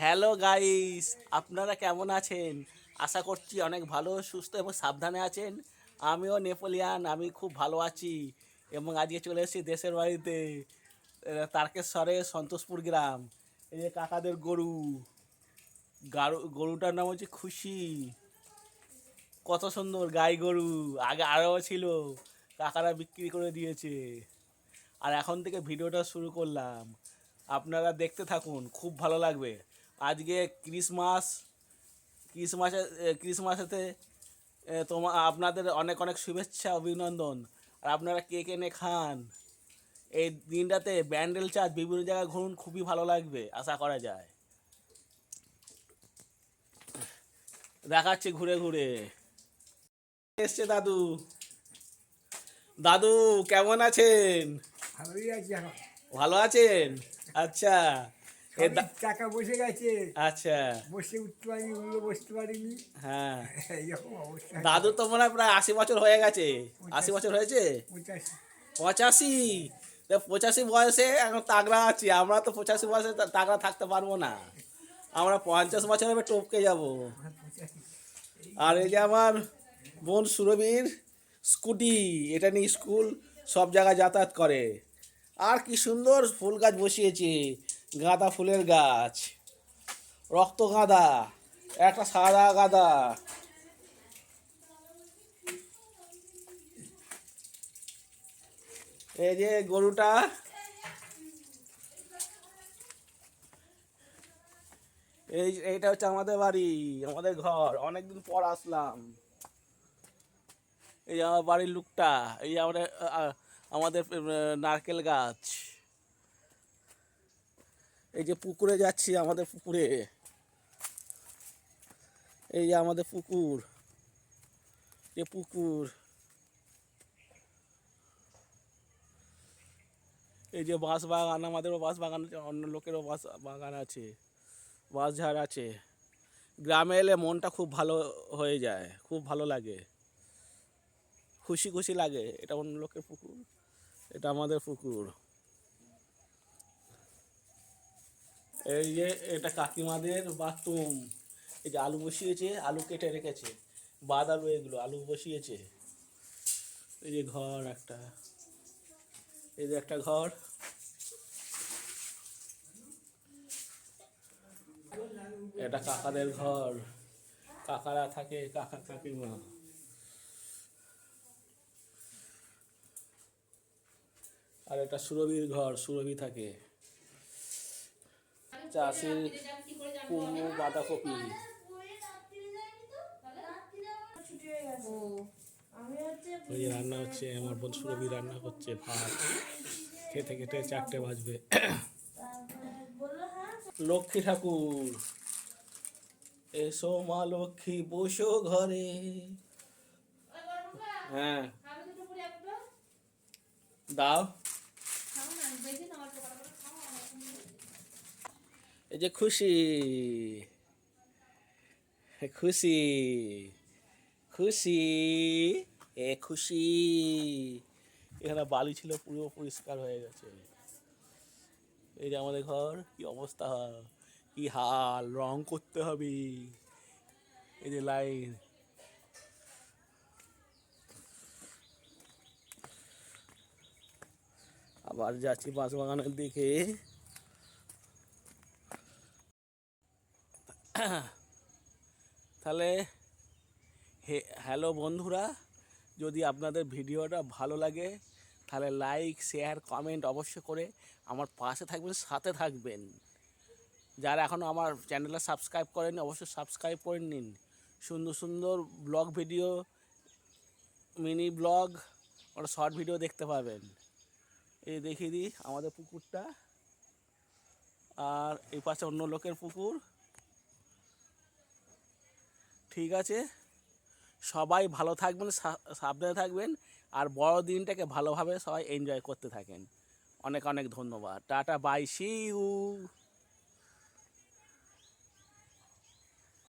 Hello guys আপনারা কেমন আছেন? আশা করছি অনেক ভালো, সুস্থ এবং সাবধানে আছেন। আমিও নেপোলিয়ান, আমি খুব ভালো আছি। এবং আজকে চলে এসেছি দেশের বাড়িতে তারকেশ্বরে সন্তোষপুর গ্রাম। এই যে কাকাদের গরু। গারু, গরুটার নাম হচ্ছে খুশি। কত সুন্দর গাই গরু। আগে আরও ছিল, কাকারা বিক্রি করে দিয়েছে। আর এখন থেকে ভিডিওটা শুরু করলাম। আপনারা দেখতে থাকুন, খুব ভালো লাগবে। আজকে ক্রিসমাস ক্রিসমাসে ক্রিসমাসেতে তোমার আপনাদের অনেক অনেক শুভেচ্ছা অভিনন্দন। আর আপনারা কে কেনে খান? এই দিনটাতে ব্যান্ডেল চার্জ বিভিন্ন জায়গায় ঘুরুন খুবই ভালো লাগবে আশা করা যায়। দেখাচ্ছি ঘুরে ঘুরে। এসছে দাদু। দাদু কেমন আছেন? ভালো আছেন? আচ্ছা। টাকা বসে গেছে। আচ্ছা। বসে উঠতে পারিনি উল্লো বসতে পারিনি। হ্যাঁ। এইরকম অবস্থা। দাদু তো মনে হয় প্রায় আশি বছর হয়ে গেছে। আশি বছর হয়েছে? পঁচাশি। পঁচাশি? বয়সে এখন তাগড়া আছি আমরা তো পঁচাশি বয়সে তাগড়া থাকতে পারব না। আমরা পঞ্চাশ বছর হবে টপকে যাব। হ্যাঁ, আর এই যে আমার বোন সুরভীর স্কুটি এটা নিয়ে স্কুল সব জায়গায় যাতায়াত করে। আর কি সুন্দর ফুল গাছ বসিয়েছে। গাঁদা ফুলের গাছ, রক্ত গাঁদা, একটা সাদা গাঁদা। এই যে গরুটা, এই এইটা হচ্ছে আমাদের বাড়ি, আমাদের ঘর। অনেকদিন পর আসলাম। এই আমার বাড়ির লুকটা, এই আমাদের আমাদের নারকেল গাছ। এই যে পুকুরে যাচ্ছি আমাদের পুকুরে। এই যে আমাদের পুকুর। যে পুকুর। এই যে বাঁশ বাগান, আমাদেরও বাঁশ বাগান আছে, অন্য লোকেরও বাঁশ বাগান আছে, বাঁশ ঝাড় আছে। গ্রামে এলে মনটা খুব ভালো হয়ে যায়, খুব ভালো লাগে। খুশি খুশি লাগে, এটা অন্য লোকের পুকুর, এটা আমাদের পুকুর। এই যে এটা কাকিমাদের বাথরুম। এই যে আলু বসিয়েছে, আলু কেটে রেখেছে। বাদ আলু এগুলো, আলু বসিয়েছে। এই যে ঘর একটা। এই যে একটা ঘর। এটা কাকাদের ঘর। কাকারা থাকে কাকা কাকিমা। আর এটা সুরভির ঘর, সুরভি থাকে। চাষির কুমড়ো বাঁধাকপি। ওই রান্না হচ্ছে আমার বোন সুরভি রান্না করছে ভাত। খেতে খেতে চারটে বাজবে। লক্ষ্মী ঠাকুর এসো মা লক্ষ্মী বসো ঘরে। হ্যাঁ। দাও। এই যে খুশি। খুশি খুশি, এ খুশি। এখানে বালি ছিল, পুরো পরিষ্কার হয়ে গেছে। এই যে আমাদের ঘর, কি অবস্থা? কি হাল? রং করতে হবে। এই যে লাইন। আবার যাচ্ছি বাঁশ বাগানের দিকে। তাহলে হে, হ্যালো বন্ধুরা, যদি আপনাদের ভিডিওটা ভালো লাগে, তাহলে লাইক শেয়ার কমেন্ট অবশ্য করে আমার পাশে থাকবেন, সাথে থাকবেন। যারা এখনও আমার চ্যানেলে সাবস্ক্রাইব করেনি অবশ্যই সাবস্ক্রাইব করে নিন। সুন্দর সুন্দর ব্লগ ভিডিও মিনি ব্লগ ওটা শর্ট ভিডিও দেখতে পাবেন। এই দেখিয়ে দিই আমাদের পুকুরটা। আর এই পাশে অন্য লোকের পুকুর। ঠিক আছে। সবাই ভালো থাকবেন সাবধানে থাকবেন আর বড়দিনটাকে ভালোভাবে সবাই এনজয় করতে থাকেন। অনেক অনেক ধন্যবাদ। Tata bye C you